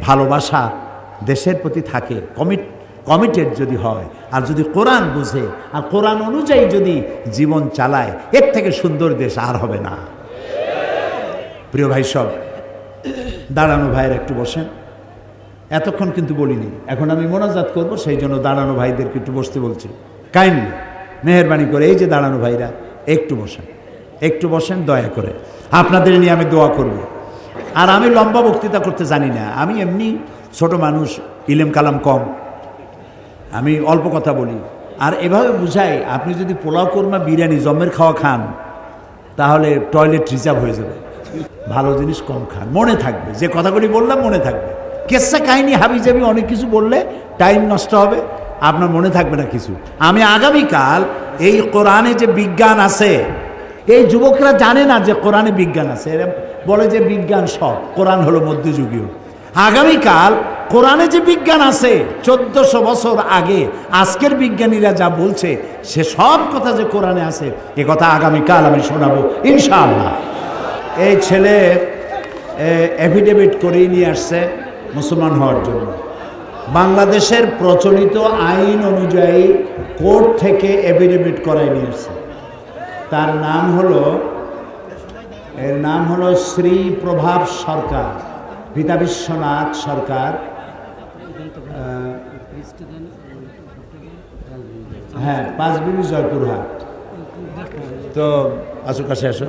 ভালোবাসা দেশের প্রতি থাকে। কমিট কমিটেড যদি হয়, আর যদি কোরআন বুঝে, আর কোরআন অনুযায়ী যদি জীবন চালায়, এর থেকে সুন্দর দেশ আর হবে না। প্রিয় ভাই সব, দাঁড়ানো ভাইয়ের একটু বসেন। এতক্ষণ কিন্তু বলিনি, এখন আমি মোনাজাত করব, সেই জন্য দাঁড়ানো ভাইদেরকে একটু বসতে বলছি। কাইন্ডলি মেহরবানি করে, এই যে দাঁড়ানো ভাইরা, একটু বসেন। একটু বসেন, দয়া করে। আপনাদের নিয়ে আমি দোয়া করব। আর আমি লম্বা বক্তৃতা করতে জানি না। আমি এমনি ছোট মানুষ, ইলেম কালাম কম। আমি অল্প কথা বলি। আর এভাবে বুঝাই, আপনি যদি পোলাও কোরমা বিরিয়ানি, জমের খাওয়া খান, তাহলে টয়লেট রিজার্ভ হয়ে যাবে। ভালো জিনিস কম খান। মনে থাকবে। যে কথাগুলি বললাম, মনে থাকবে। কেসা কাহিনী হাবি যাবি অনেক কিছু বললে টাইম নষ্ট হবে। আপনার মনে থাকবে না কিছু। আমি আগামীকাল এই কোরআনে যে বিজ্ঞান আছে, এই যুবকরা জানে না যে কোরআনে বিজ্ঞান আছে। এরা বলে যে বিজ্ঞান সব, কোরআন হলো মধ্যযুগীয়। আগামীকাল কোরআনে যে বিজ্ঞান আছে, চোদ্দশো বছর আগে আজকের বিজ্ঞানীরা যা বলছে, সে সব কথা যে কোরআনে আছে, এ কথা আগামীকাল আমি শোনাবো, ইনশাআল্লাহ। এই ছেলে এফিডেভিট করেই নিয়ে আসছে মুসলমান হওয়ার জন্য। বাংলাদেশের প্রচলিত আইন অনুযায়ী কোর্ট থেকে এফিডেভিট করাই নিয়ে আসছে। তার নাম হলো এর নাম হলো শ্রী প্রভাব সরকার, পিতা বিশ্বনাথ সরকার। হ্যাঁ পাঁচবিবি জয়পুরহাট। তো আসো, কাছে আসো।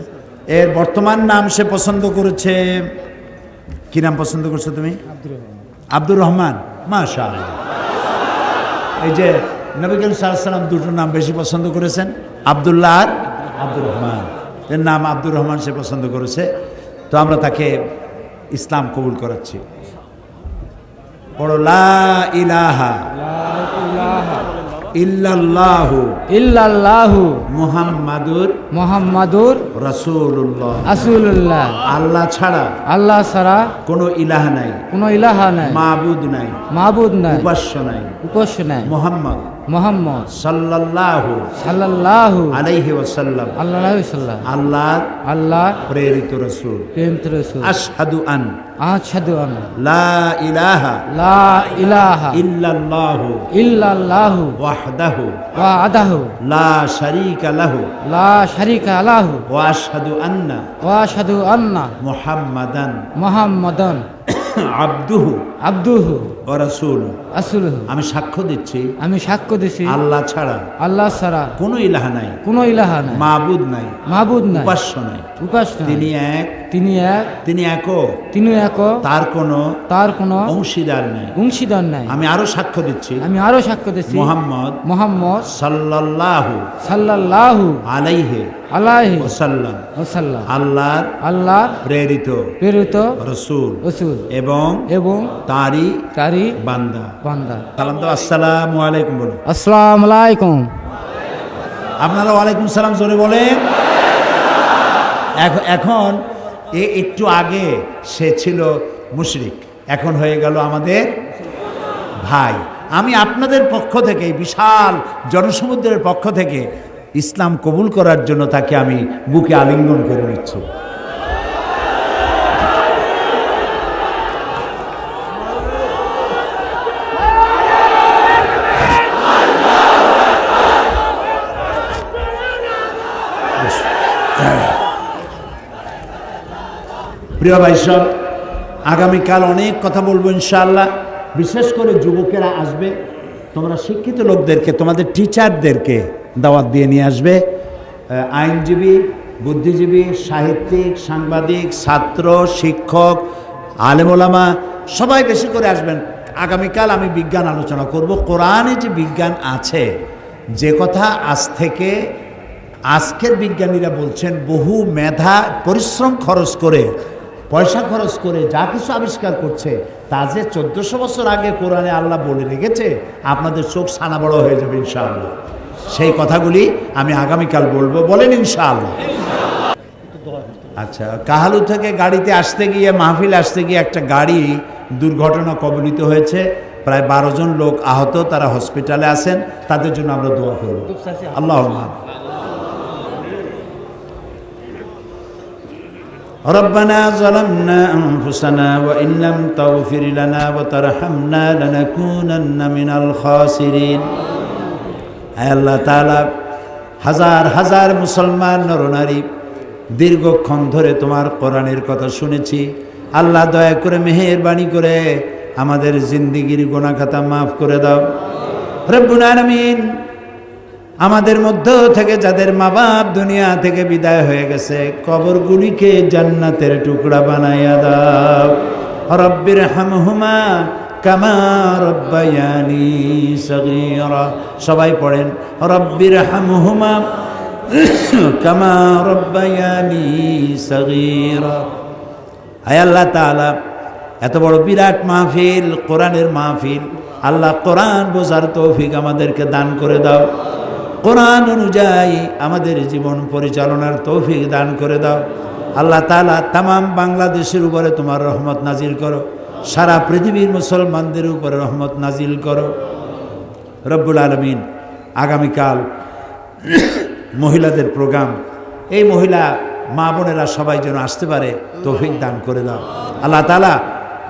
এর বর্তমান নাম সে পছন্দ করেছে, কি নাম পছন্দ করছ তুমি? আব্দুর রহমান। মাশা এই যে নবিকুল সাল্লাম দুটো নাম বেশি পছন্দ করেছেন, আবদুল্লাহ আর আব্দুর রহমান। এর নাম আব্দুর রহমান সে পছন্দ করেছে। তো আমরা তাকে ইসলাম কবুল করাচ্ছি। বড় লা ইলাহা ইল্লাল্লাহু ইল্লাল্লাহু মুহাম্মাদুর মোহাম্মদুর রাসূলুল্লাহ। আসুল্লাহ আল্লাহ ছাড়া আল্লাহ ছাড়া কোনো ইলাহ নাই। কোনো ইলাহা নাই। মাবুদ নাই। মাবুদ নাই। উপাস্য নাই। উপাস্য নাই। মোহাম্মদ। মোহাম্মদ সাল্লাল্লাহু সাল্লাল্লাহু আলাইহি ওয়াসাল্লাম। আল্লাহ আল্লাহর আল্লাহ প্রেরিত রাসূল। প্রেম রসুল। আশহাদু আন। আশহাদু আন। লা ইলাহা লা ইলাহা ইল্লাল্লাহু ইল্লাল্লাহু ওয়াহদাহু ওয়াদাহু লা শারীকা লাহু লা শারিকা আলাহু ওয়া আশহাদু আন্না ওয়া আশহাদু আন্না মুহাম্মাদান। মুহাম্মাদান। আবদুহু। আব্দুহু। রাসূলুহু। আসুলহু আমি সাক্ষ্য দিচ্ছি। আমি সাক্ষ্য দিছি। আল্লাহ ছাড়া আল্লাহ ছাড়া কোনো ইলাহা নাই। কোনো ইলাহা নাই। মাবুদ নাই। মাবুদ নাই। উপাস্য নাই। উপাস্য তিনি এক। তিনি এক। তিনি এক তিনি এক তার কোনো তার কোনো অংশীদার নাই। অংশীদার নাই। আমি আরও সাক্ষ্য দিচ্ছি। আমি আরও সাক্ষ্য দিচ্ছি। মোহাম্মদ মোহাম্মদ সাল্লাল্লাহু সাল্লাল্লাহু আলাইহি আল্লাহর আল্লাহ প্রেরিত প্রেরিত রসুল রসুল এবং এবং তারই বান্দা। বান্দা। সালাম তো আসসালামু আলাইকুম আসসালামু আলাইকুম। আপনারা ওয়ালাইকুম সালাম জোরে বলেন। এখ- এখন এ একটু আগে সে ছিল মুশরিক। এখন হয়ে গেল আমাদের ভাই। আমি আপনাদের পক্ষ থেকে বিশাল জনসমুদ্রের পক্ষ থেকে ইসলাম কবুল করার জন্য তাকে আমি বুকে আলিঙ্গন করে নিচ্ছি। প্রিয় ভাই সব, আগামীকাল অনেক কথা বলব ইনশাআল্লাহ। বিশেষ করে যুবকেরা আসবে, তোমরা শিক্ষিত লোকদেরকে, তোমাদের টিচারদেরকে দাওয়াত দিয়ে নিয়ে আসবে। আইনজীবী, বুদ্ধিজীবী, সাহিত্যিক, সাংবাদিক, ছাত্র, শিক্ষক আলেমোলামা সবাই বেশি করে আসবেন। আগামীকাল আমি বিজ্ঞান আলোচনা করব। কোরআনে যে বিজ্ঞান আছে, যে কথা আজ থেকে আজকের বিজ্ঞানীরা বলছেন, বহু মেধা, পরিশ্রম খরচ করে, পয়সা খরচ করে যা কিছু আবিষ্কার করছে, তা যে চোদ্দশো বছর আগে কোরআনে আল্লাহ বলে রেখেছে, আপনাদের চোখ সানা বড় হয়ে যাবে ইনশাআল্লাহ। সেই কথাগুলি আমি আগামীকাল বলবো বলেন ইনশাআল্লাহ আচ্ছা কাহালু থেকে গাড়িতে আসতে গিয়ে মাহফিল আসতে গিয়ে একটা গাড়ি দুর্ঘটনা কবলিত হয়েছে প্রায় বারো জন লোক আহত তারা হসপিটালে আছেন তাদের জন্য আমরা দোয়া করব আল্লাহ ربنا ظلمنا أنفسنا وإن لم تغفر لنا وترحمنا لنكونن من الخاسرين আয় আল্লাহ তাআলা, হাজার হাজার মুসলমান নরনারী দীর্ঘক্ষণ ধরে তোমার কোরআনের কথা শুনেছি। আল্লাহ দয়া করে মেহেরবানি করে আমাদের জিন্দিগির গোনাখাতা মাফ করে দাও। রব্বুল আলামিন, আমাদের মধ্য থেকে যাদের মা বাপ দুনিয়া থেকে বিদায় হয়ে গেছে, কবরগুলিকে জান্নাতের টুকরা বানাইয়া দাও। রব্বির হামহুমা কামা রব্বায়ানি সগীরা। সবাই পড়েন রব্বির হামহুমা কামা রব্বায়ানি সগীরা। হায় আল্লাহ তাআলা, এত বড় বিরাট মাহফিল, কোরআনের মাহফিল। আল্লাহ কোরআন বোঝার তৌফিক আমাদেরকে দান করে দাও। কোরআন অনুযায়ী আমাদের জীবন পরিচালনার তৌফিক দান করে দাও। আল্লাহ তাআলা তামাম বাংলাদেশের উপরে তোমার রহমত নাজির করো। সারা পৃথিবীর মুসলমানদের উপরে রহমত নাজিল করো। রব্বুল আলমিন আগামীকাল মহিলাদের প্রোগ্রাম, এই মহিলা মা বোনেরা সবাই যেন আসতে পারে, তৌফিক দান করে দাও। আল্লাহ তালা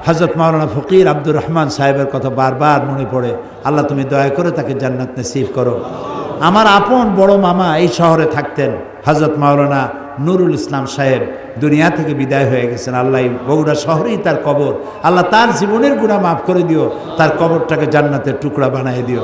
হজরত মাওলানা ফকির আব্দুর রহমান সাহেবের কথা বারবার মনে পড়ে। আল্লাহ তুমি দয়া করে তাকে জান্নাত নসিব করো। আমার আপন বড় মামা এই শহরে থাকতেন। হজরত মাওলানা নুরুল ইসলাম সাহেব দুনিয়া থেকে বিদায় হয়ে গেছেন। আল্লাহ বগুড়া শহরেই তার কবর। আল্লাহ তার জীবনের গুণা মাফ করে দিও, তার কবরটাকে জান্নাতের টুকরা বানিয়ে দিও।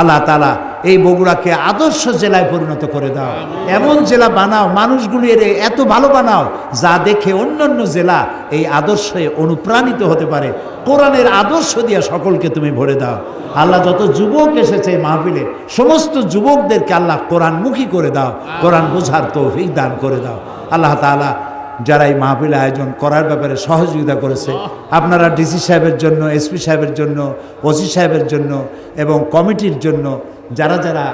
আল্লাহ তালা এই বগুড়াকে আদর্শ জেলায় পরিণত করে দাও। এমন জেলা বানাও, মানুষগুলি এর এত ভালো বানাও, যা দেখে অন্যান্য জেলা এই আদর্শে অনুপ্রাণিত হতে পারে। কোরআনের আদর্শ দিয়ে সকলকে তুমি ভরে দাও। আল্লাহ যত যুবক এসেছে মাহফিলে, সমস্ত যুবকদেরকে আল্লাহ কোরআনমুখী করে দাও, কোরআন বোঝার তৌফিক দান করে দাও। আল্লাহ তাআলা যারা এই মাহফিল আয়োজন করার ব্যাপারে সহযোগিতা করেছে, আপনারা ডিসি সাহেবের জন্য, এসপি সাহেবের জন্য, ওসি সাহেবের জন্য এবং কমিটির জন্য যারা যারা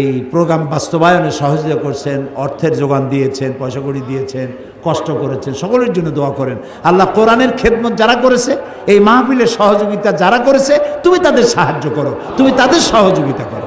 এই প্রোগ্রাম বাস্তবায়নে সহযোগিতা করছেন, অর্থের যোগান দিয়েছেন, পয়সা কড়ি দিয়েছেন, কষ্ট করেছেন, সকলের জন্য দোয়া করেন। আল্লাহ কোরআনের খেদমত যারা করেছে, এই মাহফিলের সহযোগিতা যারা করেছে, তুমি তাদের সাহায্য করো, তুমি তাদের সহযোগিতা করো।